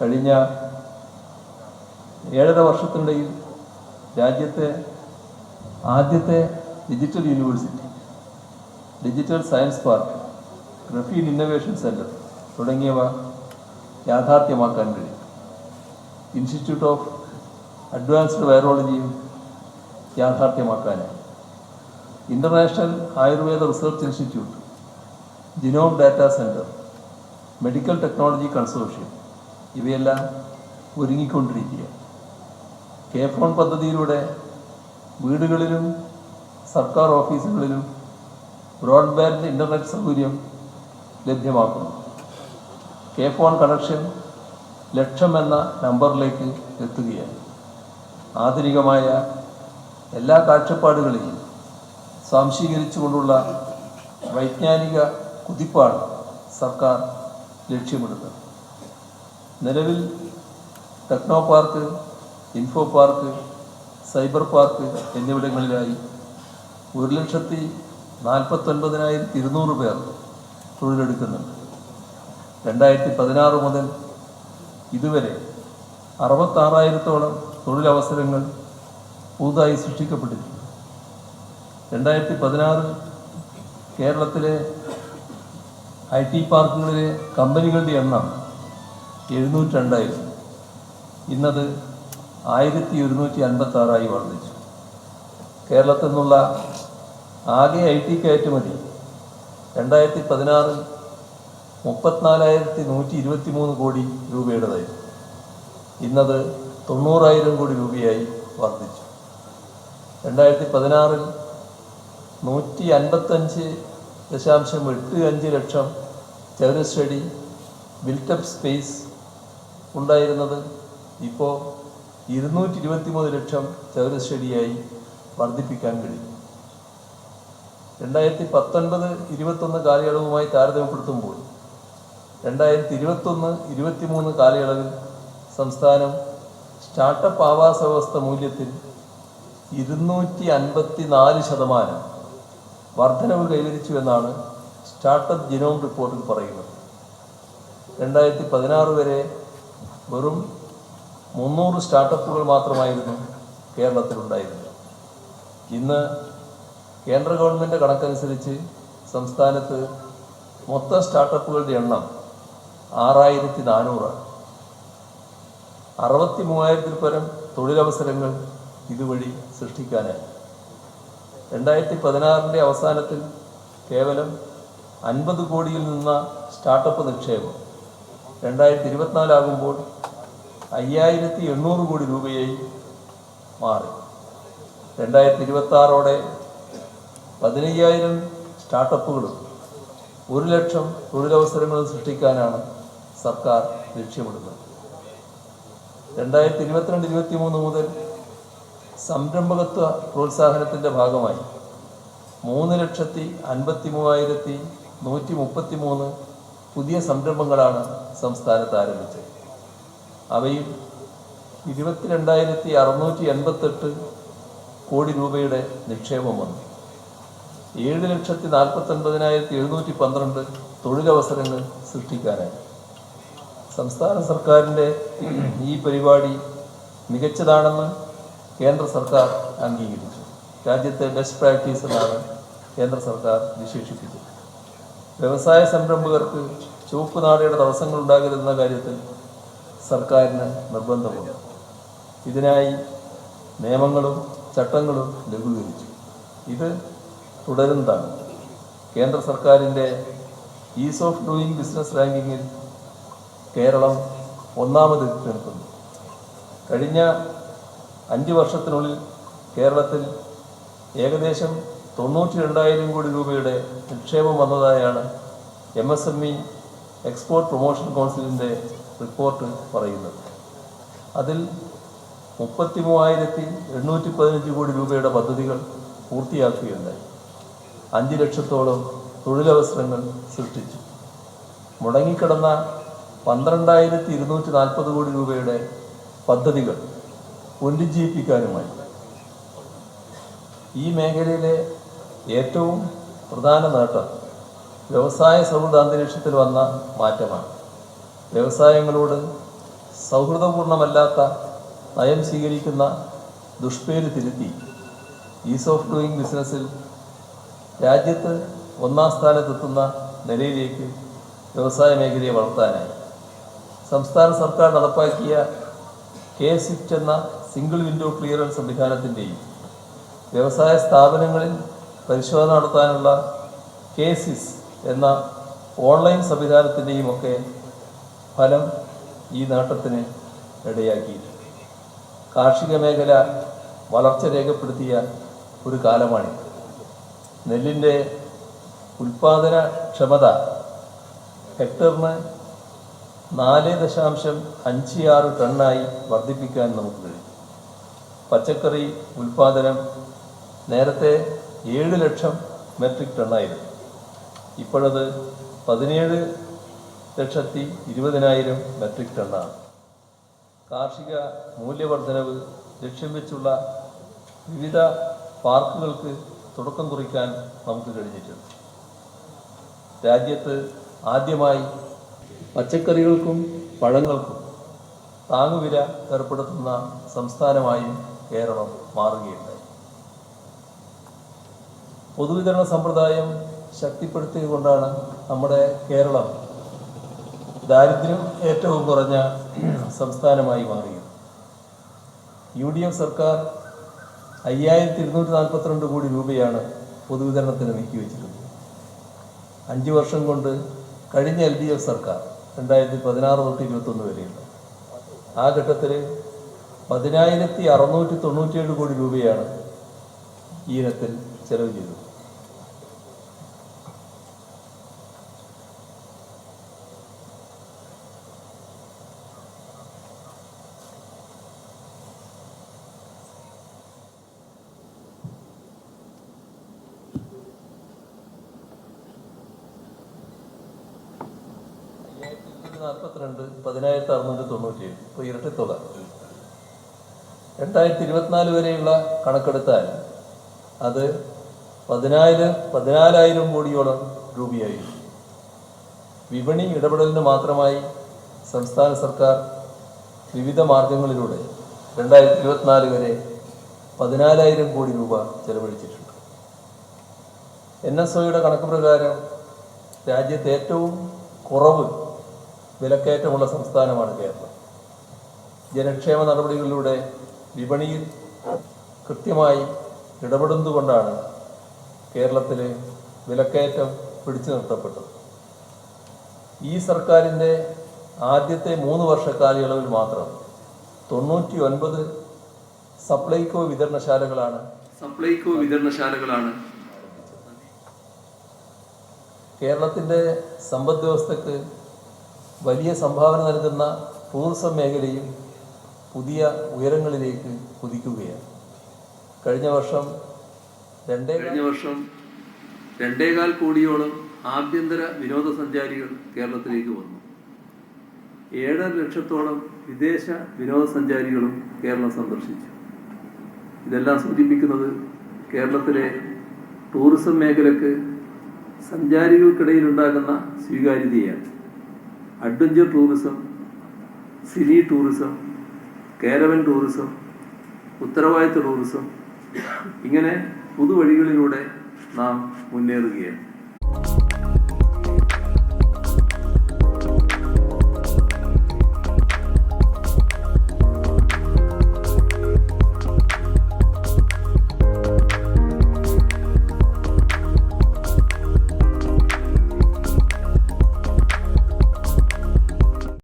കഴിഞ്ഞ ഏഴര വർഷത്തിനിടയിൽ രാജ്യത്തെ ആദ്യത്തെ digital university digital science park graphene innovation centre തുടങ്ങിയവ യാഥാർത്ഥ്യമാക്കാൻ കഴിയും. ഇൻസ്റ്റിറ്റ്യൂട്ട് ഓഫ് അഡ്വാൻസ്ഡ് വൈറോളജിയും യാഥാർത്ഥ്യമാക്കാനായി. International Ayurveda research institute genome data centre medical technology consortium ഇവയെല്ലാം ഒരുങ്ങിക്കൊണ്ടിരിക്കുക. കെ ഫോൺ പദ്ധതിയിലൂടെ വീടുകളിലും സർക്കാർ ഓഫീസുകളിലും ബ്രോഡ്ബാൻഡ് ഇന്റർനെറ്റ് സൗകര്യം ലഭ്യമാക്കുന്നു. കെ ഫോൺ കണക്ഷൻ ലക്ഷം എന്ന നമ്പറിലേക്ക് എത്തുകയാണ്. ആധുനികമായ എല്ലാ കാഴ്ചപ്പാടുകളെയും സ്വാംശീകരിച്ചുകൊണ്ടുള്ള വൈജ്ഞാനിക കുതിപ്പാണ് സർക്കാർ ലക്ഷ്യമിടുന്നത്. നിലവിൽ techno park info park cyber park എന്നിവിടങ്ങളിലായി ഒരു ലക്ഷത്തി നാൽപ്പത്തൊൻപതിനായിരത്തി ഇരുന്നൂറ് പേർ തൊഴിലെടുക്കുന്നുണ്ട്. രണ്ടായിരത്തി പതിനാറ് മുതൽ ഇതുവരെ അറുപത്താറായിരത്തോളം തൊഴിലവസരങ്ങൾ പുതുതായി സൃഷ്ടിക്കപ്പെട്ടിട്ടുണ്ട്. രണ്ടായിരത്തി പതിനാറ് കേരളത്തിലെ ഐ ടി പാർക്കുകളിലെ കമ്പനികളുടെ എണ്ണം എഴുന്നൂറ്റി രണ്ടായിരുന്നു ഇന്നത് ആയിരത്തി ഒരുന്നൂറ്റി അൻപത്തി ആറായി വർദ്ധിച്ചു. കേരളത്തിൽ നിന്നുള്ള ആകെ ഐ ടി കയറ്റുമതി രണ്ടായിരത്തി പതിനാറിൽ മുപ്പത്തിനാലായിരത്തി നൂറ്റി ഇരുപത്തി മൂന്ന് കോടി രൂപയുടേതായിരുന്നു. ഇന്നത് തൊണ്ണൂറായിരം കോടി രൂപയായി വർദ്ധിച്ചു. രണ്ടായിരത്തി പതിനാറിൽ നൂറ്റി അൻപത്തഞ്ച് ദശാംശം എട്ട് അഞ്ച് ലക്ഷം ചതുരശ്രടി ബിൽറ്റപ്പ് സ്പേസ് ഉണ്ടായിരുന്നത്? ഇപ്പോൾ ഇരുന്നൂറ്റി ഇരുപത്തി മൂന്ന് ലക്ഷം ചതുരശ്ശടിയായി വർദ്ധിപ്പിക്കാൻ കഴിയും. രണ്ടായിരത്തി പത്തൊൻപത് ഇരുപത്തൊന്ന് കാലയളവുമായി താരതമ്യപ്പെടുത്തുമ്പോൾ രണ്ടായിരത്തി ഇരുപത്തൊന്ന് ഇരുപത്തിമൂന്ന് കാലയളവിൽ സംസ്ഥാനം സ്റ്റാർട്ടപ്പ് ആവാസ വ്യവസ്ഥ മൂല്യത്തിൽ ഇരുന്നൂറ്റി അൻപത്തി നാല് ശതമാനം വർധനവ് കൈവരിച്ചു എന്നാണ് സ്റ്റാർട്ടപ്പ് ജിനോം റിപ്പോർട്ടിൽ പറയുന്നത്. രണ്ടായിരത്തി പതിനാറ് വരെ വെറും മുന്നൂറ് സ്റ്റാർട്ടപ്പുകൾ മാത്രമായിരുന്നു കേരളത്തിലുണ്ടായിരുന്നത്. ഇന്ന് കേന്ദ്ര ഗവൺമെന്റ് കണക്കനുസരിച്ച് സംസ്ഥാനത്ത് മൊത്തം സ്റ്റാർട്ടപ്പുകളുടെ എണ്ണം ആറായിരത്തി നാനൂറാണ് അറുപത്തി മൂവായിരത്തിൽ പരം തൊഴിലവസരങ്ങൾ ഇതുവഴി സൃഷ്ടിക്കാനായി. രണ്ടായിരത്തി പതിനാറിന്റെ അവസാനത്തിൽ കേവലം അൻപത് കോടിയിൽ നിന്ന സ്റ്റാർട്ടപ്പ് നിക്ഷേപം രണ്ടായിരത്തി ഇരുപത്തിനാലാകുമ്പോൾ അയ്യായിരത്തി എണ്ണൂറ് കോടി രൂപയായി മാറി. രണ്ടായിരത്തി ഇരുപത്തി പതിനയ്യായിരം സ്റ്റാർട്ടപ്പുകളും ഒരു ലക്ഷം തൊഴിലവസരങ്ങൾ സൃഷ്ടിക്കാനാണ് സർക്കാർ ലക്ഷ്യമിടുന്നത്. രണ്ടായിരത്തി ഇരുപത്തിരണ്ട് ഇരുപത്തി മൂന്ന് മുതൽ സംരംഭകത്വ പ്രോത്സാഹനത്തിന്റെ ഭാഗമായി മൂന്ന് ലക്ഷത്തി അൻപത്തി മൂവായിരത്തി നൂറ്റി മുപ്പത്തി മൂന്ന് പുതിയ സംരംഭങ്ങളാണ് സംസ്ഥാനത്ത് ആരംഭിച്ചത്. അവയിൽ ഇരുപത്തിരണ്ടായിരത്തി അറുന്നൂറ്റി എൺപത്തെട്ട് കോടി രൂപയുടെ നിക്ഷേപം വന്നു. ഏഴ് ലക്ഷത്തി നാൽപ്പത്തൊൻപതിനായിരത്തി എഴുന്നൂറ്റി പന്ത്രണ്ട് തൊഴിലവസരങ്ങൾ സൃഷ്ടിക്കാനായി. സംസ്ഥാന സർക്കാരിന്റെ ഈ പരിപാടി മികച്ചതാണെന്ന് കേന്ദ്ര സർക്കാർ അംഗീകരിച്ചു. രാജ്യത്തെ ബെസ്റ്റ് പ്രാക്ടീസ് എന്നാണ് കേന്ദ്ര സർക്കാർ വിശേഷിപ്പിച്ചത്. വ്യവസായ സംരംഭകർക്ക് ചുവപ്പ് നാടയുടെ തടസ്സങ്ങൾ ഉണ്ടാകരുതെന്ന കാര്യത്തിൽ സർക്കാരിന് നിർബന്ധമുണ്ട്. ഇതിനായി നിയമങ്ങളും ചട്ടങ്ങളും ലഘൂകരിച്ചു. ഇത് തുടരുന്നതാണ്. കേന്ദ്ര സർക്കാരിന്റെ ഈസ് ഓഫ് ഡൂയിങ് ബിസിനസ് റാങ്കിങ്ങിൽ കേരളം ഒന്നാമത് നിൽക്കുന്നു. കഴിഞ്ഞ അഞ്ച് വർഷത്തിനുള്ളിൽ കേരളത്തിൽ ഏകദേശം തൊണ്ണൂറ്റി രണ്ടായിരം കോടി രൂപയുടെ നിക്ഷേപം വന്നതായാണ് M S M E export promotion കൗൺസിലിന്റെ റിപ്പോർട്ട് പറയുന്നത്. അതിൽ മുപ്പത്തി മൂവായിരത്തി എണ്ണൂറ്റി പതിനഞ്ച് കോടി രൂപയുടെ പദ്ധതികൾ പൂർത്തിയാക്കുകയുണ്ടായി. അഞ്ച് ലക്ഷത്തോളം തൊഴിലവസരങ്ങൾ സൃഷ്ടിച്ചു. മുടങ്ങിക്കിടന്ന പന്ത്രണ്ടായിരത്തി ഇരുന്നൂറ്റി നാൽപ്പത് കോടി രൂപയുടെ പദ്ധതികൾ പുനരുജ്ജീവിപ്പിക്കാനുമായി ഈ മേഖലയിലെ ഏറ്റവും പ്രധാന നേട്ടം വ്യവസായ സൗഹൃദ അന്തരീക്ഷത്തിൽ വന്ന മാറ്റമാണ്. വ്യവസായങ്ങളോട് സൗഹൃദപൂർണമല്ലാത്ത നയം സ്വീകരിക്കുന്ന ദുഷ്പേര് തിരുത്തി. ഈസ് ഓഫ് ഡൂയിങ് ബിസിനസ്സിൽ രാജ്യത്ത് ഒന്നാം സ്ഥാനത്തെത്തുന്ന നിലയിലേക്ക് വ്യവസായ മേഖലയെ വളർത്താനായി. സംസ്ഥാന സർക്കാർ നടപ്പാക്കിയ കെ സ്വിഫ്റ്റ് എന്ന സിംഗിൾ വിൻഡോ ക്ലിയറൻസ് സംവിധാനത്തിന്റെയും വ്യവസായ സ്ഥാപനങ്ങളിൽ പരിശോധന നടത്താനുള്ള കേസിസ് എന്ന ഓൺലൈൻ സംവിധാനത്തിന്റെയും ഒക്കെ ഫലം ഈ നേട്ടത്തിന് ഇടയാക്കിയിട്ടുണ്ട്. കാർഷിക മേഖല വളർച്ച രേഖപ്പെടുത്തിയ ഒരു കാലമാണിത് നെല്ലിന്റെ ഉൽപാദന ക്ഷമത ഹെക്ടറിന് നാല് ദശാംശം അഞ്ച് ആറ് ടണ്ണായി വർദ്ധിപ്പിക്കാൻ നമുക്ക് കഴിയും. പച്ചക്കറി ഉൽപാദനം നേരത്തെ ഏഴ് ലക്ഷം മെട്രിക് ടണ്ണായിരുന്നു ഇപ്പോഴത് പതിനേഴ് ലക്ഷത്തി ഇരുപതിനായിരം മെട്രിക് ടണ്ണാണ് കാർഷിക മൂല്യവർദ്ധനവ് ലക്ഷ്യം വെച്ചുള്ള വിവിധ പാർക്കുകൾക്ക് തുടക്കം കുറിക്കാൻ നമുക്ക് കഴിഞ്ഞിട്ടുണ്ട്. രാജ്യത്ത് ആദ്യമായി പച്ചക്കറികൾക്കും പഴങ്ങൾക്കും താങ്ങുവില ഏർപ്പെടുത്തുന്ന സംസ്ഥാനമായും കേരളം മാറുകയുണ്ടായി. പൊതുവിതരണ സമ്പ്രദായം ശക്തിപ്പെടുത്തിയതുകൊണ്ടാണ് നമ്മുടെ കേരളം ദാരിദ്ര്യം ഏറ്റവും കുറഞ്ഞ സംസ്ഥാനമായി മാറിയത്. യു ഡി എഫ് സർക്കാർ അയ്യായിരത്തി ഇരുന്നൂറ്റി നാൽപ്പത്തിരണ്ട് കോടി രൂപയാണ് പൊതുവിതരണത്തിന് നീക്കിവെച്ചിട്ടുള്ളത് അഞ്ച് വർഷം കൊണ്ട് കഴിഞ്ഞ എൽ ഡി എഫ് സർക്കാർ രണ്ടായിരത്തി പതിനാറ് തൊട്ട് ഇരുപത്തൊന്ന് വരെയുള്ള ആ ഘട്ടത്തിൽ പതിനായിരത്തി അറുന്നൂറ്റി തൊണ്ണൂറ്റിയേഴ് കോടി രൂപയാണ് ഈ ഇനത്തിൽ ചെലവ് ചെയ്തത്. നാൽപ്പത്തിരണ്ട് പതിനായിരത്തി അറുന്നൂറ്റി തൊണ്ണൂറ്റിയേഴ് ഇപ്പോൾ ഇരട്ടി തുക രണ്ടായിരത്തി ഇരുപത്തിനാല് വരെയുള്ള കണക്കെടുത്താൽ അത് പതിനായിരം പതിനാലായിരം കോടിയോളം രൂപയായി വിപണി ഇടപെടലിന് മാത്രമായി സംസ്ഥാന സർക്കാർ വിവിധ മാർഗങ്ങളിലൂടെ രണ്ടായിരത്തി ഇരുപത്തിനാല് വരെ പതിനാലായിരം കോടി രൂപ ചെലവഴിച്ചിട്ടുണ്ട്. എൻ എസ് ഒയുടെ കണക്ക് പ്രകാരം രാജ്യത്ത് ഏറ്റവും കുറവ് വിലക്കയറ്റമുള്ള സംസ്ഥാനമാണ് കേരളം. ജനക്ഷേമ നടപടികളിലൂടെ വിപണിയിൽ കൃത്യമായി ഇടപെടുന്നതുകൊണ്ടാണ് കേരളത്തിലെ വിലക്കയറ്റം പിടിച്ചു നിർത്തപ്പെട്ടത്. ഈ സർക്കാരിന്റെ ആദ്യത്തെ മൂന്ന് വർഷ കാലയളവിൽ മാത്രം തൊണ്ണൂറ്റി ഒൻപത് സപ്ലൈകോ വിതരണശാലകളാണ് സപ്ലൈകോ വിതരണശാലകളാണ് കേരളത്തിന്റെ സമ്പദ് വ്യവസ്ഥക്ക് വലിയ സംഭാവന നൽകുന്ന ടൂറിസം മേഖലയും പുതിയ ഉയരങ്ങളിലേക്ക് കുതിക്കുകയാണ്. കഴിഞ്ഞ വർഷം രണ്ടേ കഴിഞ്ഞ വർഷം രണ്ടേകാൽ കോടിയോളം ആഭ്യന്തര വിനോദസഞ്ചാരികൾ കേരളത്തിലേക്ക് വന്നു. ഏഴര ലക്ഷത്തോളം വിദേശ വിനോദസഞ്ചാരികളും കേരളം സന്ദർശിച്ചു. ഇതെല്ലാം സൂചിപ്പിക്കുന്നത് കേരളത്തിലെ ടൂറിസം മേഖലക്ക് സഞ്ചാരികൾക്കിടയിൽ ഉണ്ടാകുന്ന സ്വീകാര്യതയാണ്. Adventure tourism cine tourism caravan tourism ഉത്തരവാദിത്ത ടൂറിസം ഇങ്ങനെ പുതുവഴികളിലൂടെ നാം മുന്നേറുകയാണ്.